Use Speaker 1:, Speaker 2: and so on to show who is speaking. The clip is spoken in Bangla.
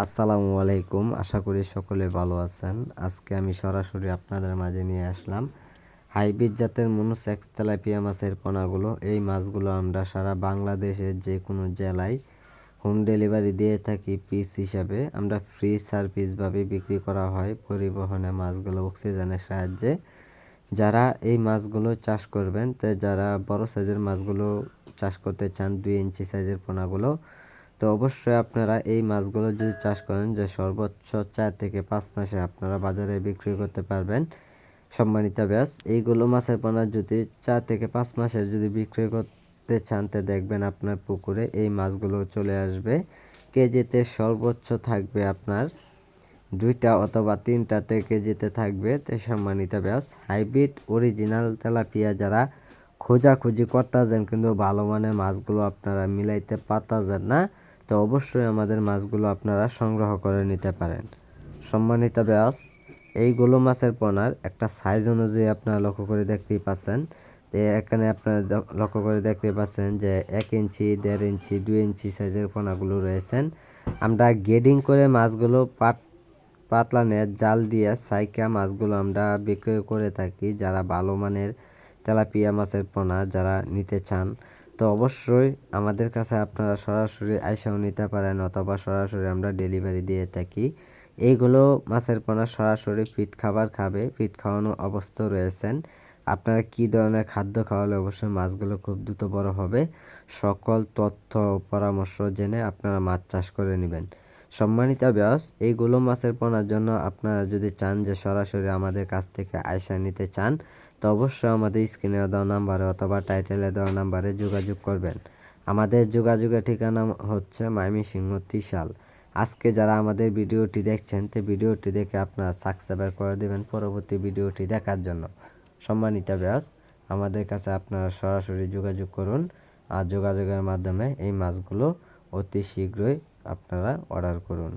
Speaker 1: আসসালামু আলাইকুম। আশা করি সকলে ভালো আছেন। আজকে আমি সরাসরি আপনাদের মাঝে নিয়ে আসলাম। হাইব্রিড জাতের মনুসেক্স তেলাপিয়া মাছের পোনাগুলো। এই মাছগুলো আমরা সারা বাংলাদেশের যে কোনো জেলায় হোম ডেলিভারি দিয়ে থাকি পিস হিসাবে। আমরা ফ্রি সার্ভিসভাবে বিক্রি করা হয় পরিবহনে মাছগুলো অক্সিজেনের সাহায্যে। যারা এই মাছগুলো চাষ করবেন, তো যারা বড় সাইজের মাছগুলো চাষ করতে চান, দুই ইঞ্চি সাইজের পোনাগুলো তো অবশ্যই আপনারা এই মাছগুলো যদি চাষ করেন যে সর্বোচ্চ চার থেকে পাঁচ মাসে আপনারা বাজারে বিক্রি করতে পারবেন। সম্মানিত ব্যাস এইগুলো মাছের পোনা যদি চার থেকে পাঁচ মাসে যদি বিক্রি করতে চানতে দেখবেন আপনার পুকুরে এই মাছগুলো চলে আসবে। কেজিতে সর্বোচ্চ থাকবে আপনার দুইটা অথবা তিনটাতে কেজিতে থাকবে। তে সম্মানিত ব্যাস হাইব্রিড অরিজিনাল তেলাপিয়া যারা খোঁজাখুঁজি করতেছেন, কিন্তু ভালো মানের মাছগুলো আপনারা মিলাইতে পারতেছেন না। তো অবশ্যই আমাদের মাছগুলো আপনারা সংগ্রহ করে নিতে পারেন। সম্মানিত ব্যাস এইগুলো মাছের পোনার একটা সাইজ অনুযায়ী আপনারা লক্ষ্য করে দেখতেই পাচ্ছেন। তো এখানে আপনারা লক্ষ্য করে দেখতে পাচ্ছেন যে এক ইঞ্চি, দেড় ইঞ্চি, দুই ইঞ্চি সাইজের পোনাগুলো রয়েছেন আমরা গেডিং করে মাছগুলো পাট, পাতলা নেট জাল দিয়ে সাইকা মাছগুলো আমরা বিক্রি করে থাকি। যারা ভালো মানের তেলাপিয়া মাছের পোনা, যারা নিতে চান তো অবশ্যই আমাদের কাছে আপনারা সরাসরি আইসাও নিতে পারেন অথবা সরাসরি আমরা ডেলিভারি দিয়ে থাকি। এইগুলো মাছের পোনা সরাসরি ফিট খাবার খাবে, ফিট খাওয়ানো অবস্থা রয়েছেন। আপনারা কি ধরনের খাদ্য খাওয়ালে অবশ্যই মাছগুলো খুব দ্রুত বড় হবে, সকল তথ্য পরামর্শ জেনে আপনারা মাছ চাষ করে নেবেন। সম্মানিত ব্যাস এইগুলো মাছের পোনার জন্য আপনারা যদি চান যে সরাসরি আমাদের কাছ থেকে আয়সা নিতে চান তো অবশ্যই আমাদের স্ক্রিনে দেওয়া নাম্বারে অথবা টাইটেলে দেওয়া নাম্বারে যোগাযোগ করবেন। আমাদের যোগাযোগের ঠিকানা হচ্ছে মাইমি সিংহ ত্রিশাল। আজকে যারা আমাদের ভিডিওটি দেখছেন, তো ভিডিওটি দেখে আপনারা সাবস্ক্রাইব করে দেবেন পরবর্তী ভিডিওটি দেখার জন্য। সম্মানিত ব্যাস আমাদের কাছে আপনারা সরাসরি যোগাযোগ করুন আর যোগাযোগের মাধ্যমে এই মাছগুলো অতি শীঘ্রই আপনারা অর্ডার করুন।